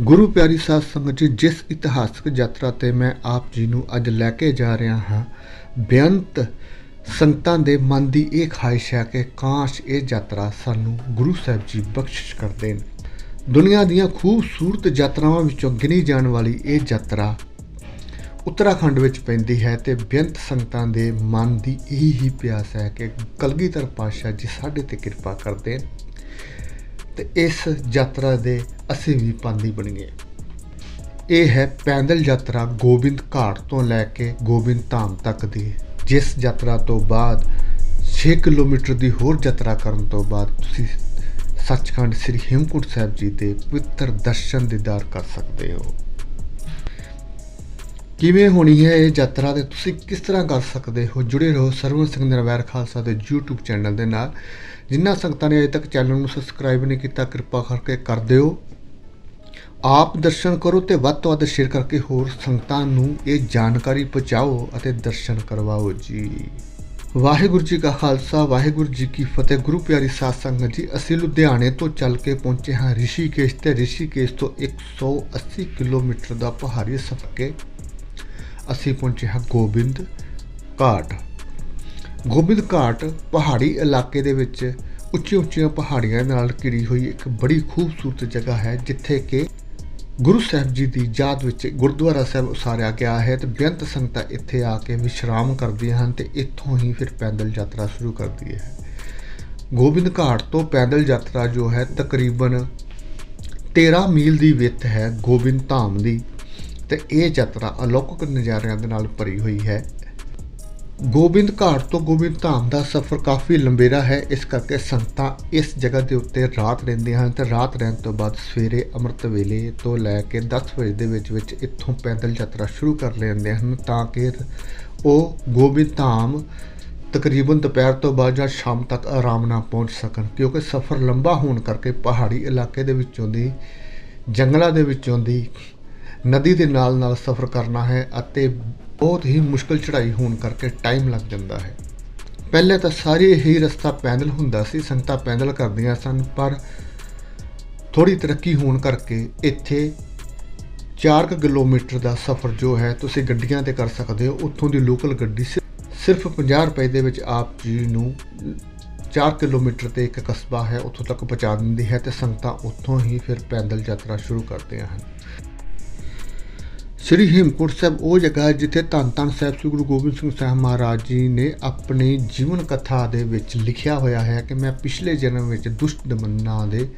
ਗੁਰੂ ਪਿਆਰੀ ਸਾਧ ਸੰਗਤ ਜੀ, ਜਿਸ ਇਤਿਹਾਸਕ ਯਾਤਰਾ ਤੇ ਮੈਂ ਆਪ ਜੀ ਨੂੰ ਅੱਜ ਲੈ ਕੇ ਜਾ ਰਿਹਾ ਹਾਂ, ਬੇਅੰਤ ਸੰਗਤਾਂ ਦੇ ਮਨ ਦੀ ਇਹ ਖਾਹਿਸ਼ ਹੈ ਕਿ ਕਾਸ਼ ਇਹ ਯਾਤਰਾ ਸਾਨੂੰ ਗੁਰੂ ਸਾਹਿਬ ਜੀ ਬਖਸ਼ਿਸ਼ ਕਰ ਦੇਣ। ਦੁਨੀਆ ਦੀਆਂ ਖੂਬਸੂਰਤ ਯਾਤਰਾਵਾਂ ਵਿੱਚੋਂ ਗਿਣੀ ਜਾਣ ਵਾਲੀ ਇਹ ਯਾਤਰਾ ਉੱਤਰਾਖੰਡ ਵਿੱਚ ਪੈਂਦੀ ਹੈ ਤੇ ਬੇਅੰਤ ਸੰਗਤਾਂ ਦੇ ਮਨ ਦੀ ਇਹੀ ਹੀ ਪਿਆਸ ਹੈ ਕਿ ਕਲਗੀਧਰ ਪਾਤਸ਼ਾਹ ਜੀ ਸਾਡੇ ਤੇ ਕਿਰਪਾ ਕਰਦੇ ਤੇ ਇਸ ਯਾਤਰਾ ਦੇ ਅਸੀਂ ਵੀ ਪਾਂਦੀ ਬਣੀਏ ਇਹ ਹੈ ਪੈਦਲ ਯਾਤਰਾ ਗੋਬਿੰਦ ਘਾਟ ਤੋਂ ਲੈ ਕੇ ਗੋਬਿੰਦ ਧਾਮ ਤੱਕ ਦੀ, ਜਿਸ ਯਾਤਰਾ ਤੋਂ ਬਾਅਦ 6 ਕਿਲੋਮੀਟਰ ਦੀ ਹੋਰ ਯਾਤਰਾ ਕਰਨ ਤੋਂ ਬਾਅਦ ਤੁਸੀਂ ਸੱਚਖੰਡ ਸ੍ਰੀ ਹੇਮਕੁੰਟ ਸਾਹਿਬ ਜੀ ਦੇ ਪਵਿੱਤਰ ਦਰਸ਼ਨ ਦੀਦਾਰ ਕਰ ਸਕਦੇ ਹੋ। ਕਿਵੇਂ ਹੋਣੀ ਹੈ ਇਹ ਯਾਤਰਾ ਤੇ ਤੁਸੀਂ ਕਿਸ ਤਰ੍ਹਾਂ ਕਰ ਸਕਦੇ ਹੋ? ਜੁੜੇ ਰਹੋ ਸਰਵਨ ਸਿੰਘ ਨਿਰਵੈਰ ਖਾਲਸਾ ਦੇ YouTube ਚੈਨਲ ਦੇ ਨਾਲ। ਜਿਨ੍ਹਾਂ ਸੰਗਤਾਂ ਨੇ ਅਜੇ ਤੱਕ ਚੈਨਲ ਨੂੰ ਸਬਸਕ੍ਰਾਈਬ ਨਹੀਂ ਕੀਤਾ, ਕਿਰਪਾ ਕਰਕੇ ਕਰ ਦਿਓ। ਆਪ ਦਰਸ਼ਨ ਕਰੋ ਤੇ ਵੱਧ ਤੋਂ ਵੱਧ ਸ਼ੇਅਰ ਕਰਕੇ ਹੋਰ ਸੰਗਤਾਂ ਨੂੰ ਇਹ ਜਾਣਕਾਰੀ ਪਹੁੰਚਾਓ ਅਤੇ ਦਰਸ਼ਨ ਕਰਵਾਓ ਜੀ। ਵਾਹਿਗੁਰੂ ਜੀ ਕਾ ਖਾਲਸਾ, ਵਾਹਿਗੁਰੂ ਜੀ ਕੀ ਫਤਿਹ। ਗੁਰੂ ਪਿਆਰੀ ਸਾਧ ਸੰਗਤ ਜੀ, ਅਸੀਂ ਲੁਧਿਆਣੇ ਤੋਂ ਚੱਲ ਕੇ ਪਹੁੰਚੇ ਹਾਂ। ਰਿਸ਼ੀਕੇਸ਼ ਤੇ ਰਿਸ਼ੀਕੇਸ਼ ਤੋਂ 180 ਕਿਲੋਮੀਟਰ ਦਾ ਪਹਾੜੀ ਸਫ਼ਰ ਕੇ ਅਸੀਂ ਪਹੁੰਚੇ ਹਾਂ ਗੋਬਿੰਦ ਘਾਟ। ਗੋਬਿੰਦ ਘਾਟ ਪਹਾੜੀ ਇਲਾਕੇ ਦੇ ਵਿੱਚ ਉੱਚੀਆਂ ਉੱਚੀਆਂ ਪਹਾੜੀਆਂ ਨਾਲ ਘਿਰੀ ਹੋਈ ਇੱਕ ਬੜੀ ਖੂਬਸੂਰਤ ਜਗ੍ਹਾ ਹੈ, ਜਿੱਥੇ ਕਿ ਗੁਰੂ ਸਾਹਿਬ ਜੀ ਦੀ ਯਾਦ ਵਿੱਚ ਗੁਰਦੁਆਰਾ ਸਾਹਿਬ ਉਸਾਰਿਆ ਗਿਆ ਹੈ ਤੇ ਬੇਅੰਤ ਸੰਗਤਾਂ ਇੱਥੇ ਆ ਕੇ ਵਿਸ਼ਰਾਮ ਕਰਦੀਆਂ ਹਨ ਤੇ ਇੱਥੋਂ ਹੀ ਫਿਰ ਪੈਦਲ ਯਾਤਰਾ ਸ਼ੁਰੂ ਕਰਦੀ ਹੈ। ਗੋਬਿੰਦ ਘਾਟ ਤੋਂ ਪੈਦਲ ਯਾਤਰਾ ਜੋ ਹੈ ਤਕਰੀਬਨ 13 ਮੀਲ ਦੀ ਵਿੱਥ ਹੈ ਗੋਬਿੰਦ ਧਾਮ ਦੀ। ਤੇ ਇਹ ਯਾਤਰਾ ਅਲੌਕਿਕ ਨਜ਼ਾਰਿਆਂ ਦੇ ਨਾਲ ਭਰੀ ਹੋਈ ਹੈ। ਗੋਬਿੰਦ ਘਾਟ ਤੋਂ ਗੋਬਿੰਦ ਧਾਮ ਦਾ ਸਫ਼ਰ ਕਾਫੀ ਲੰਬੇਰਾ ਹੈ। ਇਸ ਕਰਕੇ ਸੰਗਤਾਂ ਇਸ ਜਗ੍ਹਾ ਦੇ ਉੱਤੇ ਰਾਤ ਰਹਿੰਦੀਆਂ ਹਨ ਤੇ ਰਾਤ ਰਹਿਣ ਤੋਂ ਬਾਅਦ ਸਵੇਰੇ ਅੰਮ੍ਰਿਤ ਵੇਲੇ ਤੋਂ ਲੈ ਕੇ 10 ਵਜੇ ਦੇ ਵਿੱਚ ਵਿੱਚ ਇੱਥੋਂ ਪੈਦਲ ਯਾਤਰਾ ਸ਼ੁਰੂ ਕਰ ਲੈਂਦੇ ਹਨ ਤਾਂ ਕਿ ਉਹ ਗੋਬਿੰਦ ਧਾਮ ਤਕਰੀਬਨ ਦੁਪਹਿਰ ਤੋਂ ਬਾਅਦ ਜਾਂ ਸ਼ਾਮ ਤੱਕ ਆਰਾਮ ਨਾਲ ਪਹੁੰਚ ਸਕਣ। ਕਿਉਂਕਿ ਸਫ਼ਰ ਲੰਬਾ ਹੋਣ ਕਰਕੇ ਪਹਾੜੀ ਇਲਾਕੇ ਦੇ ਵਿੱਚੋਂ ਦੀ, ਜੰਗਲਾਂ ਦੇ ਵਿੱਚੋਂ ਦੀ ਨਦੀ ਦੇ ਨਾਲ ਨਾਲ ਸਫ਼ਰ ਕਰਨਾ ਹੈ ਅਤੇ ਬਹੁਤ ਹੀ ਮੁਸ਼ਕਲ ਚੜ੍ਹਾਈ ਹੋਣ ਕਰਕੇ ਟਾਈਮ ਲੱਗ ਜਾਂਦਾ ਹੈ। ਪਹਿਲੇ ਤਾਂ ਸਾਰੇ ਹੀ ਰਸਤਾ ਪੈਦਲ ਹੁੰਦਾ ਸੀ, ਸੰਗਤਾਂ ਪੈਦਲ ਕਰਦੀਆਂ ਸਨ, ਪਰ ਥੋੜੀ ਤਰੱਕੀ ਹੋਣ ਕਰਕੇ ਇੱਥੇ 4 ਕਿਲੋਮੀਟਰ ਦਾ ਸਫ਼ਰ ਜੋ ਹੈ, ਤੁਸੀਂ ਗੱਡੀਆਂ ਤੇ ਕਰ ਸਕਦੇ ਹੋ, ਉੱਥੋਂ ਦੀ ਲੋਕਲ ਗੱਡੀ ਸਿਰਫ 50 ਰੁਪਏ ਦੇ ਵਿੱਚ ਆਪ ਜੀ ਨੂੰ 4 ਕਿਲੋਮੀਟਰ ਤੇ ਇੱਕ ਕਸਬਾ ਹੈ, ਉੱਥੋਂ ਤੱਕ ਪਹੁੰਚਾ ਦਿੰਦੀ ਹੈ ਤੇ ਸੰਗਤਾਂ ਉੱਥੋਂ ਹੀ ਫਿਰ ਪੈਦਲ ਯਾਤਰਾ ਸ਼ੁਰੂ ਕਰਦੀਆਂ ਹਨ। ਸ੍ਰੀ ਹੇਮਕੁੰਟ ਸਾਹਿਬ ਉਹ ਜਗ੍ਹਾ ਹੈ ਜਿੱਥੇ ਧੰਨ ਧੰਨ ਸਾਹਿਬ ਸ੍ਰੀ ਗੁਰੂ ਗੋਬਿੰਦ ਸਿੰਘ ਸਾਹਿਬ ਮਹਾਰਾਜ ਜੀ ਨੇ ਆਪਣੀ ਜੀਵਨ ਕਥਾ ਦੇ ਵਿੱਚ ਲਿਖਿਆ ਹੋਇਆ ਹੈ ਕਿ ਮੈਂ ਪਿਛਲੇ ਜਨਮ ਵਿੱਚ ਦੁਸ਼ਟ ਦਮਨਾ ਦੇ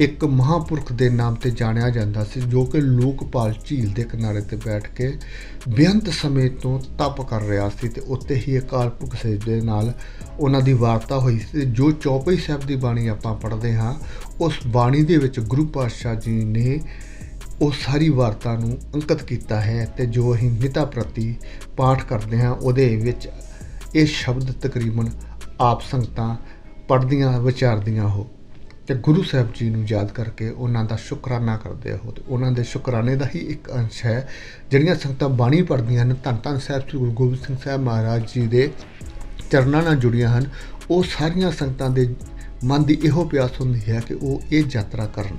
ਇੱਕ ਮਹਾਪੁਰਖ ਦੇ ਨਾਮ ਤੇ ਜਾਣਿਆ ਜਾਂਦਾ ਸੀ, ਜੋ ਕਿ ਲੋਕਪਾਲ ਝੀਲ ਦੇ ਕਿਨਾਰੇ ਤੇ ਬੈਠ ਕੇ ਬੇਅੰਤ ਸਮੇਂ ਤੋਂ ਤਪ ਕਰ ਰਿਹਾ ਸੀ ਤੇ ਉੱਤੇ ਹੀ ਅਕਾਲ ਪੁਰਖ ਸੇ ਦੇ ਨਾਲ ਉਹਨਾਂ ਦੀ ਵਾਰਤਾ ਹੋਈ ਸੀ, ਜੋ ਚੌਪਈ ਸਾਹਿਬ ਦੀ ਬਾਣੀ ਆਪਾਂ ਪੜ੍ਹਦੇ ਹਾਂ, ਉਸ ਬਾਣੀ ਦੇ ਵਿੱਚ ਗੁਰੂ ਪਾਤਸ਼ਾਹ ਜੀ ਨੇ ਉਹ ਸਾਰੀ ਵਾਰਤਾ ਨੂੰ ਅੰਕਿਤ ਕੀਤਾ ਹੈ ਤੇ ਜੋ ਅਸੀਂ ਮਿਤਾ ਪ੍ਰਤੀ ਪਾਠ ਕਰਦੇ ਹਾਂ, ਉਹਦੇ ਵਿੱਚ ਇਹ ਸ਼ਬਦ ਤਕਰੀਬਨ ਆਪ ਸੰਗਤਾਂ ਪੜ੍ਹਦੀਆਂ, ਵਿਚਾਰਦੀਆਂ ਹੋ। ਤੇ ਗੁਰੂ ਸਾਹਿਬ ਜੀ ਨੂੰ ਯਾਦ ਕਰਕੇ ਉਹਨਾਂ ਦਾ ਸ਼ੁਕਰਾਨਾ ਕਰਦੇ ਹੋ ਤੇ ਉਹਨਾਂ ਦੇ ਸ਼ੁਕਰਾਨੇ ਦਾ ਹੀ ਇੱਕ ਅੰਸ਼ ਹੈ, ਜਿਹੜੀਆਂ ਸੰਗਤਾਂ ਬਾਣੀ ਪੜ੍ਹਦੀਆਂ ਹਨ, ਧੰਨ ਧੰਨ ਸਾਹਿਬ ਸ੍ਰੀ ਗੁਰੂ ਗੋਬਿੰਦ ਸਿੰਘ ਸਾਹਿਬ ਮਹਾਰਾਜ ਜੀ ਦੇ ਚਰਨਾਂ ਨਾਲ ਜੁੜੀਆਂ ਹਨ, ਉਹ ਸਾਰੀਆਂ ਸੰਗਤਾਂ ਦੇ ਮਨ ਦੀ ਇਹੋ ਪਿਆਸ ਹੁੰਦੀ ਹੈ ਕਿ ਉਹ ਇਹ ਯਾਤਰਾ ਕਰਨ।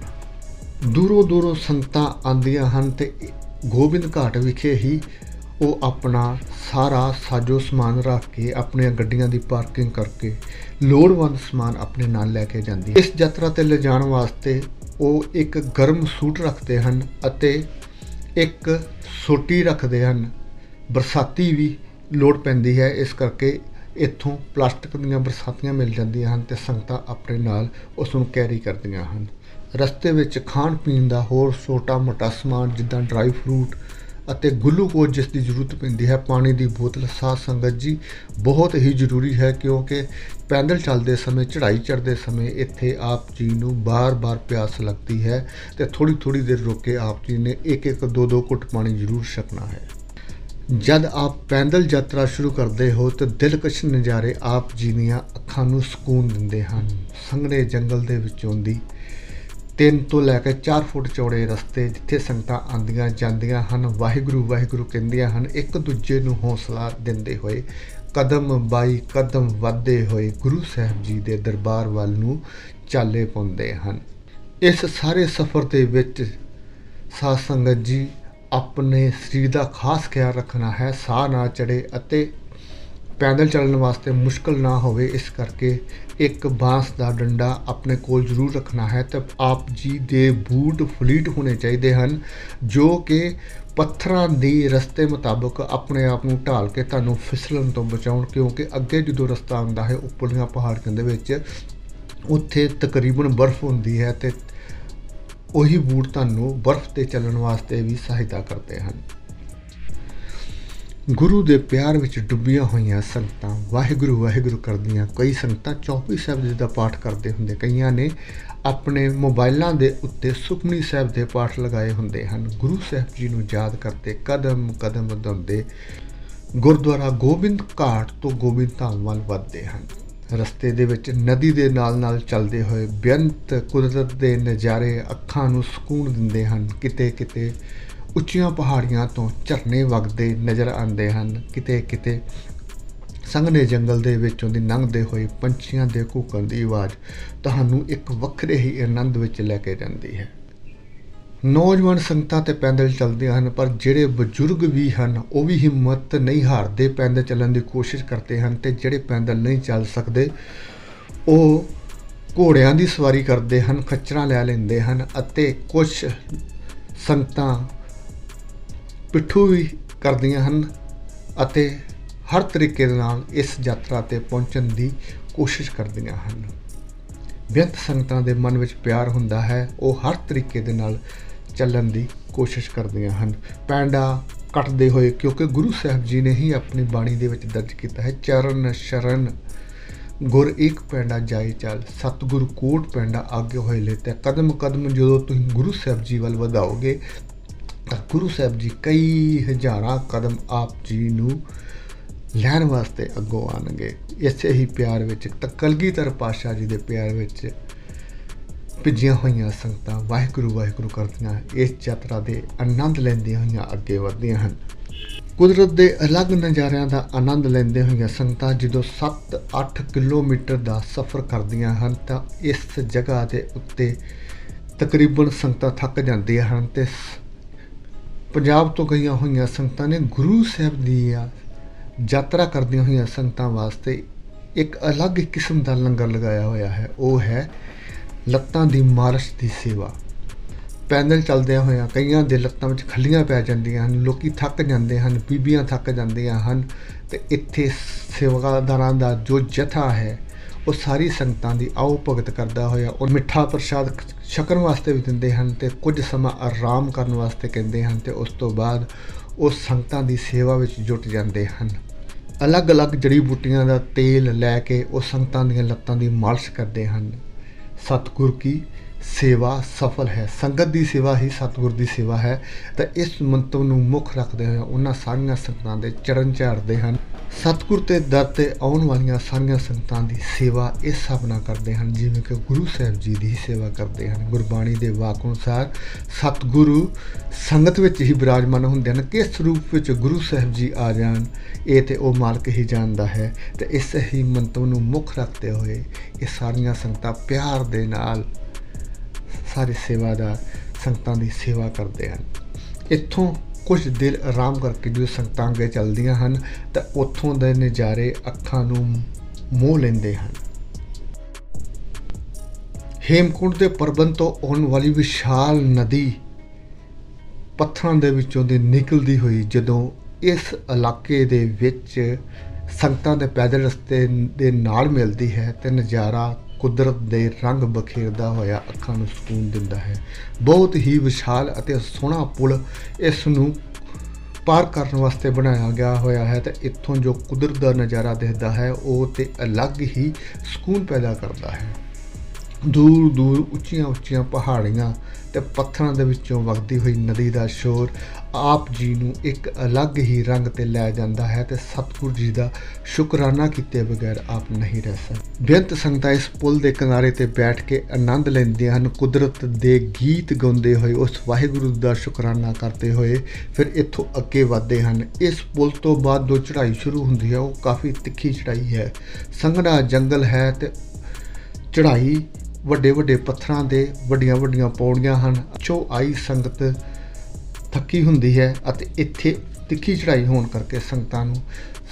ਦੂਰੋਂ ਦੂਰੋਂ ਸੰਗਤਾਂ ਆਉਂਦੀਆਂ ਹਨ ਤੇ ਗੋਬਿੰਦ ਘਾਟ ਵਿਖੇ ਹੀ ਉਹ ਆਪਣਾ ਸਾਰਾ ਸਾਜੋ ਸਮਾਨ ਰੱਖ ਕੇ ਆਪਣੀਆਂ ਗੱਡੀਆਂ ਦੀ ਪਾਰਕਿੰਗ ਕਰਕੇ ਲੋੜਵੰਦ ਸਮਾਨ ਆਪਣੇ ਨਾਲ ਲੈ ਕੇ ਜਾਂਦੀ ਇਸ ਯਾਤਰਾ ਤੇ ਲਿਜਾਣ ਵਾਸਤੇ ਉਹ ਇੱਕ ਗਰਮ ਸੂਟ ਰੱਖਦੇ ਹਨ ਅਤੇ ਇੱਕ ਸੋਟੀ ਰੱਖਦੇ ਹਨ। ਬਰਸਾਤੀ ਵੀ ਲੋੜ ਪੈਂਦੀ ਹੈ, ਇਸ ਕਰਕੇ ਇੱਥੋਂ ਪਲਾਸਟਿਕ ਦੀਆਂ ਬਰਸਾਤੀਆਂ ਮਿਲ ਜਾਂਦੀਆਂ ਹਨ ਤੇ ਸੰਗਤਾਂ ਆਪਣੇ ਨਾਲ ਉਸ ਨੂੰ ਕੈਰੀ ਕਰਦੀਆਂ ਹਨ। ਰਸਤੇ ਵਿੱਚ ਖਾਣ ਪੀਣ ਦਾ ਹੋਰ ਛੋਟਾ ਮੋਟਾ ਸਮਾਨ ਜਿੱਦਾਂ ਡਰਾਈ ਫਰੂਟ ਅਤੇ ਗਲੂਕੋਜ਼ ਜਿਸ ਦੀ ਜ਼ਰੂਰਤ ਪੈਂਦੀ ਹੈ, ਪਾਣੀ ਦੀ ਬੋਤਲ ਸਾਥ ਸੰਗਤ ਜੀ, ਬਹੁਤ ਹੀ ਜ਼ਰੂਰੀ ਹੈ ਕਿਉਂਕਿ ਪੈਦਲ ਚੱਲਦੇ ਸਮੇਂ, ਚੜ੍ਹਾਈ ਚੜ੍ਹਦੇ ਸਮੇਂ ਇੱਥੇ ਆਪ ਜੀ ਨੂੰ ਬਾਰ-ਬਾਰ ਪਿਆਸ ਲੱਗਦੀ ਹੈ ਤੇ ਥੋੜੀ ਥੋੜੀ ਦੇਰ ਰੁਕ ਕੇ ਆਪ ਜੀ ਨੇ ਇੱਕ ਇੱਕ ਦੋ ਦੋ ਘੁੱਟ ਪਾਣੀ ਜ਼ਰੂਰ ਛਕਣਾ ਹੈ। ਜਦ ਆਪ ਪੈਦਲ ਯਾਤਰਾ ਸ਼ੁਰੂ ਕਰਦੇ ਹੋ ਤਾਂ ਦਿਲਕਸ਼ ਨਜ਼ਾਰੇ ਆਪ ਜੀ ਦੀਆਂ ਅੱਖਾਂ ਨੂੰ ਸਕੂਨ ਦਿੰਦੇ ਹਨ। ਸੰਘਣੇ ਜੰਗਲ ਦੇ ਵਿੱਚੋਂ ਦੀ 3 ਤੋਂ ਲੈ ਕੇ 4 ਫੁੱਟ ਚੌੜੇ ਰਸਤੇ ਜਿੱਥੇ ਸੰਗਤਾਂ ਆਂਦੀਆਂ ਜਾਂਦੀਆਂ ਹਨ, ਵਾਹਿਗੁਰੂ ਵਾਹਿਗੁਰੂ ਕਹਿੰਦੀਆਂ ਹਨ, ਇੱਕ ਦੂਜੇ ਨੂੰ ਹੌਸਲਾ ਦਿੰਦੇ ਹੋਏ, ਕਦਮ ਬਾਈ ਕਦਮ ਵੱਧਦੇ ਹੋਏ ਗੁਰੂ ਸਾਹਿਬ ਜੀ ਦੇ ਦਰਬਾਰ ਵੱਲ ਨੂੰ ਚਾਲੇ ਪਾਉਂਦੇ ਹਨ। ਇਸ ਸਾਰੇ ਸਫ਼ਰ ਦੇ ਵਿੱਚ ਸਾਧ ਸੰਗਤ ਜੀ ਆਪਣੇ ਸਰੀਰ ਦਾ ਖਾਸ ਖਿਆਲ ਰੱਖਣਾ ਹੈ, ਸਾਹ ਨਾ ਚੜੇ ਅਤੇ ਪੈਦਲ ਚੱਲਣ ਵਾਸਤੇ ਮੁਸ਼ਕਲ ਨਾ ਹੋਵੇ, ਇਸ ਕਰਕੇ ਇੱਕ ਬਾਂਸ ਦਾ ਡੰਡਾ ਆਪਣੇ ਕੋਲ ਜ਼ਰੂਰ ਰੱਖਣਾ ਹੈ ਤੇ ਆਪ ਜੀ ਦੇ ਬੂਟ ਫਲੀਟ ਹੋਣੇ ਚਾਹੀਦੇ ਹਨ, ਜੋ ਕਿ ਪੱਥਰਾਂ ਦੀ ਰਸਤੇ ਮੁਤਾਬਕ ਆਪਣੇ ਆਪ ਨੂੰ ਢਾਲ ਕੇ ਤੁਹਾਨੂੰ ਫਿਸਲਣ ਤੋਂ ਬਚਾਉਣ, ਕਿਉਂਕਿ ਅੱਗੇ ਜਦੋਂ ਰਸਤਾ ਆਉਂਦਾ ਹੈ, ਉੱਪਰਲੀਆਂ ਪਹਾੜੀਆਂ ਦੇ ਵਿੱਚ, ਉੱਥੇ ਤਕਰੀਬਨ ਬਰਫ਼ ਹੁੰਦੀ ਹੈ ਤੇ ਉਹੀ ਬੂਟ ਤੁਹਾਨੂੰ ਬਰਫ਼ ਤੇ ਚੱਲਣ ਵਾਸਤੇ ਵੀ ਸਹਾਇਤਾ ਕਰਦੇ ਹਨ। ਗੁਰੂ ਦੇ ਪਿਆਰ ਵਿੱਚ ਡੁੱਬੀਆਂ ਹੋਈਆਂ ਸੰਗਤਾਂ, ਵਾਹਿਗੁਰੂ ਵਾਹਿਗੁਰੂ ਕਰਦੀਆਂ ਕਈ ਸੰਗਤਾਂ ਚੌਪਈ ਸਾਹਿਬ ਜੀ ਦਾ ਪਾਠ ਕਰਦੇ ਹੁੰਦੇ, ਕਈਆਂ ਨੇ ਆਪਣੇ ਮੋਬਾਈਲਾਂ ਦੇ ਉੱਤੇ ਸੁਖਮਨੀ ਸਾਹਿਬ ਦੇ ਪਾਠ ਲਗਾਏ ਹੁੰਦੇ ਹਨ। ਗੁਰੂ ਸਾਹਿਬ ਜੀ ਨੂੰ ਯਾਦ ਕਰਦੇ ਕਦਮ ਕਦਮ ਵਧਾਉਂਦੇ ਗੁਰਦੁਆਰਾ ਗੋਬਿੰਦ ਘਾਟ ਤੋਂ ਗੋਬਿੰਦ ਧਾਮ ਵੱਲ ਵੱਧਦੇ ਹਨ। ਰਸਤੇ ਦੇ ਵਿੱਚ ਨਦੀ ਦੇ ਨਾਲ ਨਾਲ ਚੱਲਦੇ ਹੋਏ ਬੇਅੰਤ ਕੁਦਰਤ ਦੇ ਨਜ਼ਾਰੇ ਅੱਖਾਂ ਨੂੰ ਸਕੂਨ ਦਿੰਦੇ ਹਨ। ਕਿਤੇ ਕਿਤੇ ਉੱਚੀਆਂ ਪਹਾੜੀਆਂ ਤੋਂ ਝਰਨੇ ਵਗਦੇ ਨਜ਼ਰ ਆਉਂਦੇ ਹਨ। ਕਿਤੇ ਕਿਤੇ ਸੰਘਣੇ ਜੰਗਲ ਦੇ ਵਿੱਚੋਂ ਦੀ ਲੰਘਦੇ ਹੋਏ ਪੰਛੀਆਂ ਦੇ ਕੂਕਣ ਦੀ ਆਵਾਜ਼ ਤੁਹਾਨੂੰ ਇੱਕ ਵੱਖਰੇ ਹੀ ਆਨੰਦ ਵਿੱਚ ਲੈ ਕੇ ਜਾਂਦੀ ਹੈ। ਨੌਜਵਾਨ ਸੰਗਤਾਂ ਤੇ ਪੈਦਲ ਚੱਲਦੇ ਹਨ, ਪਰ ਜਿਹੜੇ ਬਜ਼ੁਰਗ ਵੀ ਹਨ, ਉਹ ਵੀ ਹਿੰਮਤ ਨਹੀਂ ਹਾਰਦੇ। ਪੈਦਲ ਚੱਲਣ ਦੀ ਕੋਸ਼ਿਸ਼ ਕਰਦੇ ਹਨ ਤੇ ਜਿਹੜੇ ਪੈਦਲ ਨਹੀਂ ਚੱਲ ਸਕਦੇ, ਉਹ ਘੋੜਿਆਂ ਦੀ ਸਵਾਰੀ ਕਰਦੇ ਹਨ, ਖੱਚਰਾਂ ਲੈ ਲੈਂਦੇ ਹਨ ਅਤੇ ਕੁਝ ਸੰਗਤਾਂ ਪਿੱਠੂ ਵੀ ਕਰਦੀਆਂ ਹਨ ਅਤੇ ਹਰ ਤਰੀਕੇ ਦੇ ਨਾਲ ਇਸ ਯਾਤਰਾ ਤੇ ਪਹੁੰਚਣ ਦੀ ਕੋਸ਼ਿਸ਼ ਕਰਦੀਆਂ ਹਨ। ਬੇਅੰਤ ਸੰਗਤਾਂ ਦੇ ਮਨ ਵਿੱਚ ਪਿਆਰ ਹੁੰਦਾ ਹੈ, ਉਹ ਹਰ ਤਰੀਕੇ ਦੇ ਨਾਲ ਚੱਲਣ ਦੀ ਕੋਸ਼ਿਸ਼ ਕਰਦੀਆਂ ਹਨ। ਪੈਂਡਾ ਕੱਟਦੇ ਹੋਏ, ਕਿਉਂਕਿ ਗੁਰੂ ਸਾਹਿਬ ਜੀ ਨੇ ਹੀ ਆਪਣੀ ਬਾਣੀ ਦੇ ਵਿੱਚ ਦਰਜ ਕੀਤਾ ਹੈ, ਚਰਨ ਸ਼ਰਨ ਗੁਰ ਇੱਕ ਪੈਂਡਾ ਜਾਈ ਚੱਲ, ਸਤਿਗੁਰ ਕੋਟ ਪੈਂਡਾ ਅੱਗੇ ਹੋਏ ਲੈ ਤੇ ਕਦਮ ਕਦਮ ਜਦੋਂ ਤੁਸੀਂ ਗੁਰੂ ਸਾਹਿਬ ਜੀ ਵੱਲ ਵਧਾਓਗੇ ਤਾਂ ਗੁਰੂ ਸਾਹਿਬ ਜੀ ਕਈ ਹਜ਼ਾਰਾਂ ਕਦਮ ਆਪ ਜੀ ਨੂੰ ਲੈਣ ਵਾਸਤੇ ਅੱਗੋਂ ਆਣਗੇ ਇਸੇ ਹੀ ਪਿਆਰ ਵਿੱਚ ਤਾਂ ਕਲਗੀਧਰ ਪਾਸ਼ਾ ਜੀ ਦੇ ਪਿਆਰ ਵਿੱਚ ਭਿੱਜੀਆਂ ਹੋਈਆਂ ਸੰਗਤਾਂ ਵਾਹਿਗੁਰੂ ਵਾਹਿਗੁਰੂ ਕਰਦੀਆਂ ਇਸ ਯਾਤਰਾ ਦੇ ਆਨੰਦ ਲੈਂਦੀਆਂ ਹੋਈਆਂ ਅੱਗੇ ਵਧਦੀਆਂ ਹਨ। ਕੁਦਰਤ ਦੇ ਅਲੱਗ ਨਜ਼ਾਰਿਆਂ ਦਾ ਆਨੰਦ ਲੈਂਦੇ ਹੋਈਆਂ ਸੰਗਤਾਂ ਜਦੋਂ 7-8 ਕਿਲੋਮੀਟਰ ਦਾ ਸਫ਼ਰ ਕਰਦੀਆਂ ਹਨ ਤਾਂ ਇਸ ਜਗ੍ਹਾ ਦੇ ਉੱਤੇ ਤਕਰੀਬਨ ਸੰਗਤਾਂ ਥੱਕ ਜਾਂਦੀਆਂ ਹਨ ਤੇ ਪੰਜਾਬ ਤੋਂ ਗਈਆਂ ਹੋਈਆਂ ਸੰਗਤਾਂ ਨੇ ਗੁਰੂ ਸਾਹਿਬ ਦੀ ਯਾਤਰਾ ਕਰਦੀਆਂ ਹੋਈਆਂ ਸੰਗਤਾਂ ਵਾਸਤੇ ਇੱਕ ਅਲੱਗ ਕਿਸਮ ਦਾ ਲੰਗਰ ਲਗਾਇਆ ਹੋਇਆ ਹੈ। ਉਹ ਹੈ ਲੱਤਾਂ ਦੀ ਮਾਰਸ਼ ਦੀ ਸੇਵਾ। ਪੈਦਲ ਚੱਲਦਿਆਂ ਹੋਇਆਂ ਕਈਆਂ ਦੇ ਲੱਤਾਂ ਵਿੱਚ ਖੱਲੀਆਂ ਪੈ ਜਾਂਦੀਆਂ ਹਨ, ਲੋਕੀ ਥੱਕ ਜਾਂਦੇ ਹਨ, ਬੀਬੀਆਂ ਥੱਕ ਜਾਂਦੀਆਂ ਹਨ ਤੇ ਇੱਥੇ ਸੇਵਾਦਾਰਾਂ ਦਾ ਜੋ ਜਥਾ ਹੈ, ਉਹ ਸਾਰੀ ਸੰਗਤਾਂ ਦੀ ਆਓ ਭਗਤ ਕਰਦਾ ਹੋਇਆ ਉਹ ਮਿੱਠਾ ਪ੍ਰਸ਼ਾਦ ਛਕਣ ਵਾਸਤੇ ਵੀ ਦਿੰਦੇ ਹਨ ਤੇ ਕੁਝ ਸਮਾਂ ਆਰਾਮ ਕਰਨ ਵਾਸਤੇ ਕਹਿੰਦੇ ਹਨ ਤੇ ਉਸ ਤੋਂ ਬਾਅਦ ਉਹ ਸੰਗਤਾਂ ਦੀ ਸੇਵਾ ਵਿੱਚ ਜੁਟ ਜਾਂਦੇ ਹਨ। ਅਲੱਗ-ਅਲੱਗ ਜੜੀ ਬੂਟੀਆਂ ਦਾ ਤੇਲ ਲੈ ਕੇ ਉਹ ਸੰਗਤਾਂ ਦੀਆਂ ਲੱਤਾਂ ਦੀ ਮਾਲਿਸ਼ ਕਰਦੇ ਹਨ। ਸਤਿਗੁਰ ਕੀ ਸੇਵਾ ਸਫਲ ਹੈ। ਸੰਗਤ ਦੀ ਸੇਵਾ ਹੀ ਸਤਿਗੁਰ ਦੀ ਸੇਵਾ ਹੈ। ਤਾਂ ਇਸ ਮੰਤਵ ਨੂੰ ਮੁੱਖ ਰੱਖਦੇ ਹੋਏ ਉਹਨਾਂ ਸਾਰੀਆਂ ਸੰਗਤਾਂ ਦੇ ਚਰਨ ਝਾੜਦੇ ਹਨ। ਸਤਿਗੁਰ ਤੇ ਦਰ ਤੇ ਆਉਣ ਵਾਲੀਆਂ ਸਾਰੀਆਂ ਸੰਗਤਾਂ ਦੀ ਸੇਵਾ ਇਸ ਹਿਸਾਬ ਨਾਲ ਕਰਦੇ ਹਨ, ਜਿਵੇਂ ਕਿ ਗੁਰੂ ਸਾਹਿਬ ਜੀ ਦੀ ਸੇਵਾ ਕਰਦੇ ਹਨ। ਗੁਰਬਾਣੀ ਦੇ ਵਾਕ ਅਨੁਸਾਰ ਸਤਿਗੁਰੂ ਸੰਗਤ ਵਿੱਚ ਹੀ ਬਿਰਾਜਮਾਨ ਹੁੰਦੇ ਹਨ। ਕਿਸ ਰੂਪ ਵਿੱਚ ਗੁਰੂ ਸਾਹਿਬ ਜੀ ਆ ਜਾਣ, ਇਹ ਤੇ ਉਹ ਮਾਲਕ ਹੀ ਜਾਣਦਾ ਹੈ ਤੇ ਇਸ ਹੀ ਮੰਤਵ ਨੂੰ ਮੁੱਖ ਰੱਖਦੇ ਹੋਏ ਇਹ ਸਾਰੀਆਂ ਸੰਗਤਾਂ ਪਿਆਰ ਦੇ ਨਾਲ ਸਾਰੇ ਸੇਵਾਦਾਰ ਸੰਗਤਾਂ ਦੀ ਸੇਵਾ ਕਰਦੇ ਹਨ। ਇੱਥੋਂ ਕੁਝ ਦਿਲ ਆਰਾਮ ਕਰਕੇ ਜਦੋਂ ਸੰਗਤਾਂ ਅੱਗੇ ਚੱਲਦੀਆਂ ਹਨ, ਤਾਂ ਉੱਥੋਂ ਦੇ ਨਜ਼ਾਰੇ ਅੱਖਾਂ ਨੂੰ ਮੋਹ ਲੈਂਦੇ ਹਨ। ਹੇਮਕੁੰਡ ਦੇ ਪਰਬੰਤ ਤੋਂ ਆਉਣ ਵਾਲੀ ਵਿਸ਼ਾਲ ਨਦੀ ਪੱਥਰਾਂ ਦੇ ਵਿੱਚੋਂ ਦੀ ਨਿਕਲਦੀ ਹੋਈ, ਜਦੋਂ ਇਸ ਇਲਾਕੇ ਦੇ ਵਿੱਚ ਸੰਗਤਾਂ ਦੇ ਪੈਦਲ ਰਸਤੇ ਦੇ ਨਾਲ ਮਿਲਦੀ ਹੈ, ਤੇ ਨਜ਼ਾਰਾ ਕੁਦਰਤ ਦੇ ਰੰਗ ਬਖੇਰਦਾ ਹੋਇਆ ਅੱਖਾਂ ਨੂੰ ਸਕੂਨ ਦਿੰਦਾ ਹੈ। ਬਹੁਤ ਹੀ ਵਿਸ਼ਾਲ ਅਤੇ ਸੋਹਣਾ ਪੁਲ ਇਸ ਨੂੰ ਪਾਰ ਕਰਨ ਵਾਸਤੇ ਬਣਾਇਆ ਗਿਆ ਹੋਇਆ ਹੈ ਤੇ ਇੱਥੋਂ ਜੋ ਕੁਦਰਤ ਦਾ ਨਜ਼ਾਰਾ ਦਿਖਦਾ ਹੈ, ਉਹ ਤੇ ਅਲੱਗ ਹੀ ਸਕੂਨ ਪੈਦਾ ਕਰਦਾ ਹੈ। ਦੂਰ ਦੂਰ ਉੱਚੀਆਂ ਉੱਚੀਆਂ ਪਹਾੜੀਆਂ ਤੇ ਪੱਥਰਾਂ ਦੇ ਵਿੱਚੋਂ ਵਗਦੀ ਹੋਈ ਨਦੀ ਦਾ ਸ਼ੋਰ ਆਪ ਜੀ ਨੂੰ ਇੱਕ ਅਲੱਗ ਹੀ ਰੰਗ ਤੇ ਲੈ ਜਾਂਦਾ ਹੈ ਤੇ ਸਤਿਗੁਰ ਜੀ ਦਾ ਸ਼ੁਕਰਾਨਾ ਕੀਤੇ ਬਗੈਰ ਆਪ ਨਹੀਂ ਰਹਿ ਸਕਦੇ। ਬੇਅੰਤ ਸੰਗਤਾਂ ਇਸ ਪੁਲ ਦੇ ਕਿਨਾਰੇ ਤੇ ਬੈਠ ਕੇ ਆਨੰਦ ਲੈਂਦੀਆਂ ਹਨ। ਕੁਦਰਤ ਦੇ ਗੀਤ ਗਾਉਂਦੇ ਹੋਏ, ਉਸ ਵਾਹਿਗੁਰੂ ਦਾ ਸ਼ੁਕਰਾਨਾ ਕਰਦੇ ਹੋਏ ਫਿਰ ਇੱਥੋਂ ਅੱਗੇ ਵਧਦੇ ਹਨ। ਇਸ ਪੁਲ ਤੋਂ ਬਾਅਦ ਜੋ ਚੜ੍ਹਾਈ ਸ਼ੁਰੂ ਹੁੰਦੀ ਹੈ, ਉਹ ਕਾਫੀ ਤਿੱਖੀ ਚੜ੍ਹਾਈ ਹੈ। ਸੰਘਣਾ ਜੰਗਲ ਹੈ ਤੇ ਚੜ੍ਹਾਈ ਵੱਡੇ ਵੱਡੇ ਪੱਥਰਾਂ ਦੇ ਵੱਡੀਆਂ ਵੱਡੀਆਂ ਪੌੜੀਆਂ ਹਨ। ਚੋ ਆਈ ਸੰਗਤ ਥੱਕੀ ਹੁੰਦੀ ਹੈ ਅਤੇ ਇੱਥੇ ਤਿੱਖੀ ਚੜਾਈ ਹੋਣ ਕਰਕੇ ਸੰਗਤਾਂ ਨੂੰ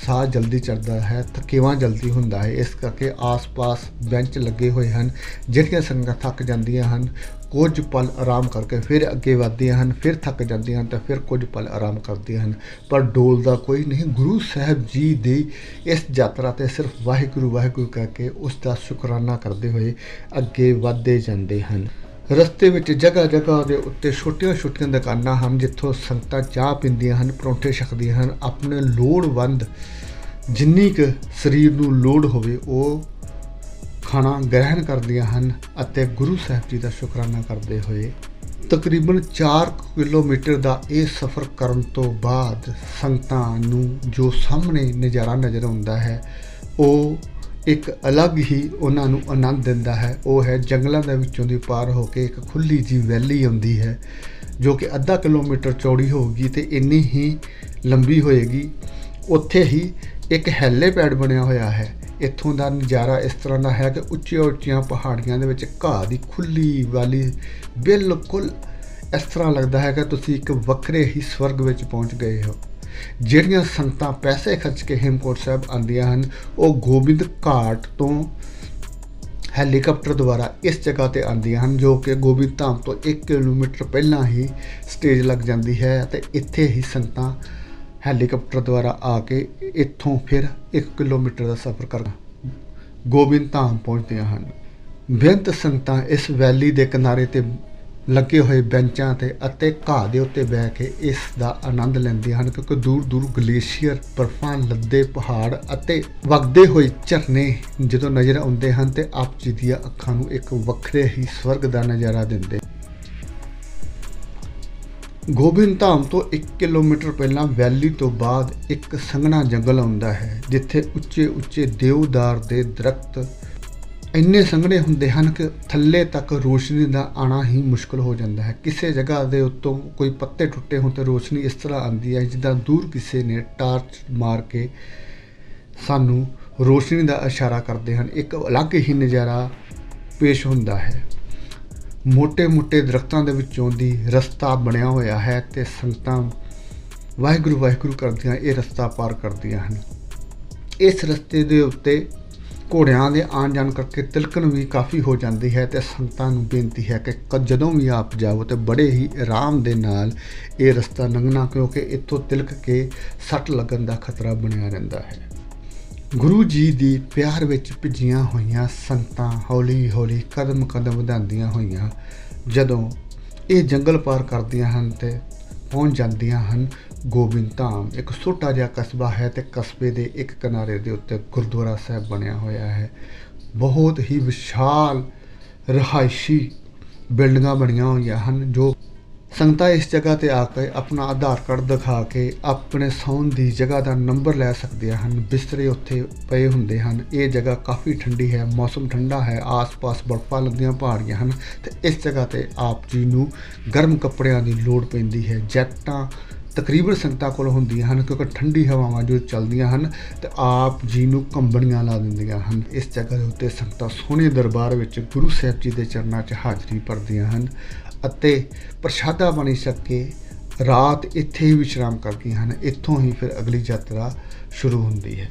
ਸਾਹ ਜਲਦੀ ਚੜਦਾ ਹੈ, ਥਕੇਵਾਂ ਜਲਦੀ ਹੁੰਦਾ ਹੈ। ਇਸ ਕਰਕੇ ਆਸ-ਪਾਸ ਬੈਂਚ ਲੱਗੇ ਹੋਏ ਹਨ, ਜਿਹੜੀਆਂ ਸੰਗਤਾਂ ਥੱਕ ਜਾਂਦੀਆਂ ਹਨ, ਕੁਝ ਪਲ ਆਰਾਮ ਕਰਕੇ ਫਿਰ ਅੱਗੇ ਵਧਦੀਆਂ ਹਨ, ਫਿਰ ਥੱਕ ਜਾਂਦੀਆਂ ਹਨ ਤਾਂ ਫਿਰ ਕੁਝ ਪਲ ਆਰਾਮ ਕਰਦੀਆਂ ਹਨ। ਪਰ ਡੋਲ ਦਾ ਕੋਈ ਨਹੀਂ, ਗੁਰੂ ਸਾਹਿਬ ਜੀ ਦੀ ਇਸ ਯਾਤਰਾ ਤੇ ਸਿਰਫ ਵਾਹਿਗੁਰੂ ਵਾਹਿਗੁਰੂ ਕਹਿ ਕੇ ਉਸ ਦਾ ਸ਼ੁਕਰਾਨਾ ਕਰਦੇ ਹੋਏ ਅੱਗੇ ਵਧਦੇ ਜਾਂਦੇ ਹਨ। ਰਸਤੇ ਵਿੱਚ ਜਗ੍ਹਾ ਜਗ੍ਹਾ ਦੇ ਉੱਤੇ ਛੋਟੀਆਂ-ਛੋਟੀਆਂ ਦੁਕਾਨਾਂ ਹਨ, ਜਿੱਥੋਂ ਸੰਗਤਾਂ ਚਾਹ ਪੀਂਦੀਆਂ ਹਨ, ਪਰੌਂਠੇ ਛਕਦੀਆਂ ਹਨ। ਆਪਣੇ ਲੋੜਵੰਦ ਜਿੰਨੀ ਕੁ ਸਰੀਰ ਨੂੰ ਲੋੜ ਹੋਵੇ, ਉਹ ਖਾਣਾ ਗ੍ਰਹਿਣ ਕਰਦੀਆਂ ਹਨ ਅਤੇ ਗੁਰੂ ਸਾਹਿਬ ਜੀ ਦਾ ਸ਼ੁਕਰਾਨਾ ਕਰਦੇ ਹੋਏ ਤਕਰੀਬਨ 4 ਕਿਲੋਮੀਟਰ ਦਾ ਇਹ ਸਫ਼ਰ ਕਰਨ ਤੋਂ ਬਾਅਦ ਸੰਗਤਾਂ ਨੂੰ ਜੋ ਸਾਹਮਣੇ ਨਜ਼ਾਰਾ ਨਜ਼ਰ ਆਉਂਦਾ ਹੈ, ਉਹ ਇੱਕ ਅਲੱਗ ਹੀ ਉਹਨਾਂ ਨੂੰ ਆਨੰਦ ਦਿੰਦਾ ਹੈ। ਉਹ ਹੈ ਜੰਗਲਾਂ ਦੇ ਵਿੱਚੋਂ ਦੀ ਪਾਰ ਹੋ ਕੇ ਇੱਕ ਖੁੱਲੀ ਜੀ ਵੈਲੀ ਆਉਂਦੀ ਹੈ, ਜੋ ਕਿ ਅੱਧਾ ਕਿਲੋਮੀਟਰ ਚੌੜੀ ਹੋਊਗੀ ਤੇ ਇੰਨੀ ਹੀ ਲੰਬੀ ਹੋਏਗੀ। ਉੱਥੇ ਹੀ ਇੱਕ ਹੈਲੀਪੈਡ ਬਣਿਆ ਹੋਇਆ ਹੈ। ਇੱਥੋਂ ਦਾ ਨਜ਼ਾਰਾ ਇਸ ਤਰ੍ਹਾਂ ਦਾ ਹੈ ਕਿ ਉੱਚੀਆਂ ਉੱਚੀਆਂ ਪਹਾੜੀਆਂ ਦੇ ਵਿੱਚ ਘਾਹ ਦੀ ਖੁੱਲੀ ਵਾਲੀ ਬਿਲਕੁਲ ਇਸ ਤਰ੍ਹਾਂ ਲੱਗਦਾ ਹੈ ਕਿ ਤੁਸੀਂ ਇੱਕ ਵੱਖਰੇ ਹੀ ਸਵਰਗ ਵਿੱਚ ਪਹੁੰਚ ਗਏ ਹੋ। ਜਿਹੜੀਆਂ ਸੰਗਤਾਂ ਪੈਸੇ ਖਰਚ ਕੇ ਹੇਮਕੋਟ ਸਾਹਿਬ ਆਉਂਦੀਆਂ ਹਨ, ਉਹ ਗੋਬਿੰਦ ਘਾਟ ਤੋਂ ਹੈਲੀਕਾਪਟਰ ਦੁਆਰਾ ਇਸ ਜਗ੍ਹਾ ਤੇ ਆਉਂਦੀਆਂ ਹਨ, ਜੋ ਕਿ ਗੋਬਿੰਦ ਧਾਮ ਤੋਂ 1 ਕਿਲੋਮੀਟਰ ਪਹਿਲਾਂ ਹੀ ਸਟੇਜ ਲੱਗ ਜਾਂਦੀ ਹੈ ਤੇ ਇੱਥੇ ਹੀ ਸੰਗਤਾਂ ਹੈਲੀਕਾਪਟਰ ਦੁਆਰਾ ਆ ਕੇ ਇੱਥੋਂ ਫਿਰ 1 ਕਿਲੋਮੀਟਰ ਦਾ ਸਫ਼ਰ ਕਰ ਗੋਬਿੰਦ ਧਾਮ ਪਹੁੰਚਦੀਆਂ ਹਨ। ਬੇਅੰਤ ਸੰਗਤਾਂ ਇਸ ਵੈਲੀ ਦੇ ਕਿਨਾਰੇ ਤੇ ਲੱਗੇ ਹੋਏ ਬੈਂਚਾਂ ਤੇ ਅਤੇ ਘਾਹ ਦੇ ਉੱਤੇ ਬਹਿ ਕੇ ਇਸ ਦਾ ਆਨੰਦ ਲੈਂਦੇ ਹਨ ਕਿਉਂਕਿ ਦੂਰ ਦੂਰ ਗਲੇਸ਼ੀਅਰ, ਬਰਫਾਂ, ਲੱਦੇ, ਪਹਾੜ ਅਤੇ ਵਗਦੇ ਹੋਏ ਝਰਨੇ ਜਦੋਂ ਨਜ਼ਰ ਆਉਂਦੇ ਹਨ ਤੇ ਆਪ ਜੀ ਦੀਆਂ ਅੱਖਾਂ ਨੂੰ ਇੱਕ ਵੱਖਰੇ ਹੀ ਸਵਰਗ ਦਾ ਨਜ਼ਾਰਾ ਦਿੰਦੇ ਗੋਬਿੰਦ ਧਾਮ ਤੋਂ 1 ਕਿਲੋਮੀਟਰ ਪਹਿਲਾਂ ਵੈਲੀ ਤੋਂ ਬਾਅਦ ਇੱਕ ਸੰਘਣਾ ਜੰਗਲ ਆਉਂਦਾ ਹੈ, ਜਿੱਥੇ ਉੱਚੇ ਉੱਚੇ ਦੇਵਦਾਰ ਦੇ ਦਰਖਤ ਇੰਨੇ ਸੰਘਣੇ ਹੁੰਦੇ ਹਨ ਕਿ ਥੱਲੇ ਤੱਕ ਰੋਸ਼ਨੀ ਦਾ ਆਣਾ ਹੀ ਮੁਸ਼ਕਲ ਹੋ ਜਾਂਦਾ ਹੈ। ਕਿਸੇ ਜਗ੍ਹਾ ਦੇ ਉੱਤੋਂ ਕੋਈ ਪੱਤੇ ਟੁੱਟੇ ਹੋਣ ਤੇ ਰੋਸ਼ਨੀ ਇਸ ਤਰ੍ਹਾਂ ਆਉਂਦੀ ਹੈ ਜਿੱਦਾਂ ਦੂਰ ਕਿਸੇ ਨੇ ਟਾਰਚ ਮਾਰ ਕੇ ਸਾਨੂੰ ਰੋਸ਼ਨੀ ਦਾ ਇਸ਼ਾਰਾ ਕਰਦੇ ਹਨ। ਇੱਕ ਅਲੱਗ ਹੀ ਨਜ਼ਾਰਾ ਪੇਸ਼ ਹੁੰਦਾ ਹੈ। ਮੋٹے-ਮੋٹے ਦਰਖਤਾਂ ਦੇ ਵਿੱਚੋਂ ਦੀ ਰਸਤਾ ਬਣਿਆ ਹੋਇਆ ਹੈ ਤੇ ਸੰਗਤਾਂ ਵਾਹਿਗੁਰੂ ਵਾਹਿਗੁਰੂ ਕਰਦੀਆਂ, ਇਹ ਰਸਤਾ ਪਾਰ ਕਰਦੀਆਂ ਹਨ। ਇਸ ਰਸਤੇ ਦੇ ਉੱਤੇ ਘੋੜਿਆਂ ਦੇ ਆਣ ਜਾਣ ਕਰਕੇ ਤਿਲਕਣ ਵੀ ਕਾਫੀ ਹੋ ਜਾਂਦੀ ਹੈ ਤੇ ਸੰਗਤਾਂ ਨੂੰ ਬੇਨਤੀ ਹੈ ਕਿ ਜਦੋਂ ਵੀ ਆਪ ਜਾਓ ਤੇ ਬੜੇ ਹੀ ਆਰਾਮ ਦੇ ਨਾਲ ਇਹ ਰਸਤਾ ਲੰਘਣਾ, ਕਿਉਂਕਿ ਇੱਥੋਂ ਤਿਲਕ ਕੇ ਸੱਟ ਲੱਗਣ ਦਾ ਖਤਰਾ ਬਣਿਆ ਰਹਿੰਦਾ ਹੈ। ਗੁਰੂ ਜੀ ਦੀ ਪਿਆਰ ਵਿੱਚ ਭਿੱਜੀਆਂ ਹੋਈਆਂ ਸੰਗਤਾਂ ਹੌਲੀ-ਹੌਲੀ, ਕਦਮ-ਕਦਮ ਵਧਾਉਂਦੀਆਂ ਹੋਈਆਂ। ਜਦੋਂ ਇਹ ਜੰਗਲ ਪਾਰ ਕਰਦੀਆਂ ਹਨ ਤੇ ਪਹੁੰਚ ਜਾਂਦੀਆਂ ਹਨ ਗੋਬਿੰਦ ਧਾਮ, ਇੱਕ ਛੋਟਾ ਜਿਹਾ ਕਸਬਾ ਹੈ ਤੇ ਕਸਬੇ ਦੇ ਇੱਕ ਕਿਨਾਰੇ ਦੇ ਉੱਤੇ ਗੁਰਦੁਆਰਾ ਸਾਹਿਬ ਬਣਿਆ ਹੋਇਆ ਹੈ। ਬਹੁਤ ਹੀ ਵਿਸ਼ਾਲ ਰਹਾਇਸ਼ੀ ਬਿਲਡਿੰਗਾਂ ਬਣੀਆਂ ਹੋਈਆਂ ਹਨ, ਜੋ ਸੰਗਤਾਂ ਇਸ ਜਗ੍ਹਾ ਤੇ ਆ ਕੇ ਆਪਣਾ ਆਧਾਰ ਕਾਰਡ ਦਿਖਾ ਕੇ ਆਪਣੇ ਸੌਣ ਦੀ ਜਗ੍ਹਾ ਦਾ ਨੰਬਰ ਲੈ ਸਕਦੇ ਹਨ। ਬਿਸਤਰੇ ਉੱਥੇ ਪਏ ਹੁੰਦੇ ਹਨ। ਇਹ ਜਗ੍ਹਾ ਕਾਫੀ ਠੰਡੀ ਹੈ, ਮੌਸਮ ਠੰਡਾ ਹੈ, ਆਸ-ਪਾਸ ਬਰਫ਼ਾਂ ਲੱਗੀਆਂ ਪਹਾੜੀਆਂ ਹਨ ਤੇ ਇਸ ਜਗ੍ਹਾ ਤੇ ਆਪ ਜੀ ਨੂੰ ਗਰਮ ਕੱਪੜਿਆਂ ਦੀ ਲੋੜ ਪੈਂਦੀ ਹੈ। ਜੈਕਟਾਂ ਤਕਰੀਬਨ ਸੰਗਤਾਂ ਕੋਲ ਹੁੰਦੀਆਂ ਹਨ ਕਿਉਂਕਿ ਠੰਡੀ ਹਵਾਵਾਂ ਜੋ ਚੱਲਦੀਆਂ ਹਨ ਤੇ ਆਪ ਜੀ ਨੂੰ ਕੰਬਣੀਆਂ ਲਾ ਦਿੰਦੀਆਂ ਹਨ। ਇਸ ਜਗ੍ਹਾ ਦੇ ਉੱਤੇ ਸੰਗਤਾਂ ਸੋਹਣੇ ਦਰਬਾਰ ਵਿੱਚ ਗੁਰੂ ਸਾਹਿਬ ਜੀ ਦੇ ਚਰਨਾਂ 'ਚ ਹਾਜ਼ਰੀ ਭਰਦੀਆਂ ਹਨ ਅਤੇ ਪ੍ਰਸ਼ਾਦਾ ਬਣੀ ਸਕੇ ਰਾਤ ਇੱਥੇ ਹੀ ਵਿਸ਼ਰਾਮ ਕਰਦੀਆਂ ਹਨ। ਇੱਥੋਂ ਹੀ ਫਿਰ ਅਗਲੀ ਯਾਤਰਾ ਸ਼ੁਰੂ ਹੁੰਦੀ ਹੈ।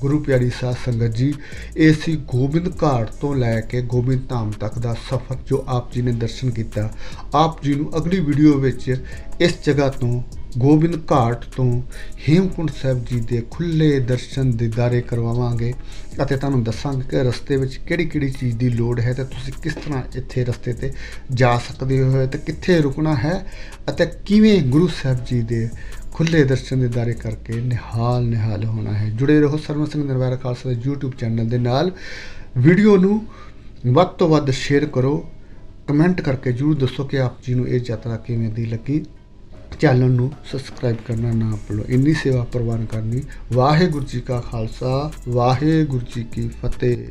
ਗੁਰੂ ਪਿਆਰੀ ਸਾਧ ਸੰਗਤ ਜੀ, ਇਹ ਸੀ ਗੋਬਿੰਦ ਘਾਟ ਤੋਂ ਲੈ ਕੇ ਗੋਬਿੰਦ ਧਾਮ ਤੱਕ ਦਾ ਸਫ਼ਰ ਜੋ ਆਪ ਜੀ ਨੇ ਦਰਸ਼ਨ ਕੀਤਾ। ਆਪ ਜੀ ਨੂੰ ਅਗਲੀ ਵੀਡੀਓ ਵਿੱਚ ਇਸ ਜਗ੍ਹਾ ਤੋਂ ਗੋਬਿੰਦ ਘਾਟ ਤੋਂ ਹੇਮਕੁੰਟ ਸਾਹਿਬ ਜੀ ਦੇ ਖੁੱਲੇ ਦਰਸ਼ਨ ਦਿਦਾਰੇ ਕਰਵਾਵਾਂਗੇ ਅਤੇ ਤੁਹਾਨੂੰ ਦੱਸਾਂਗੇ ਕਿ ਰਸਤੇ ਵਿੱਚ ਕਿਹੜੀ-ਕਿਹੜੀ ਚੀਜ਼ ਦੀ ਲੋੜ ਹੈ ਤੇ ਤੁਸੀਂ ਕਿਸ ਤਰ੍ਹਾਂ ਇੱਥੇ ਰਸਤੇ ਤੇ ਜਾ ਸਕਦੇ ਹੋ ਤੇ ਕਿੱਥੇ ਰੁਕਣਾ ਹੈ ਅਤੇ ਕਿਵੇਂ ਗੁਰੂ ਸਾਹਿਬ ਜੀ ਦੇ ਖੁੱਲੇ ਦਰਸ਼ਨ ਦੇ ਦਿਦਾਰੇ ਕਰਕੇ ਨਿਹਾਲ ਨਿਹਾਲ ਹੋਣਾ ਹੈ। ਜੁੜੇ ਰਹੋ ਸਰਵ ਸਿੰਘ ਨਰਵੈਰ ਖਾਲਸਾ ਦੇ YouTube ਚੈਨਲ ਦੇ ਨਾਲ। ਵੀਡੀਓ ਨੂੰ ਵੱਧ ਤੋਂ ਵੱਧ ਸ਼ੇਅਰ ਕਰੋ। ਕਮੈਂਟ ਕਰਕੇ ਜਰੂਰ ਦੱਸੋ ਕਿ ਆਪ ਜੀ ਨੂੰ ਇਹ ਯਾਤਰਾ ਕਿਵੇਂ ਦੀ ਲੱਗੀ। ਚੈਨਲ ਨੂੰ ਸਬਸਕ੍ਰਾਈਬ ਕਰਨਾ ਨਾ ਭੁੱਲੋ। ਇੰਨੀ ਸੇਵਾ ਪ੍ਰਵਾਨ ਕਰਨੀ। ਵਾਹਿਗੁਰੂ ਜੀ ਕਾ ਖਾਲਸਾ, ਵਾਹਿਗੁਰੂ ਜੀ ਕੀ ਫਤਿਹ।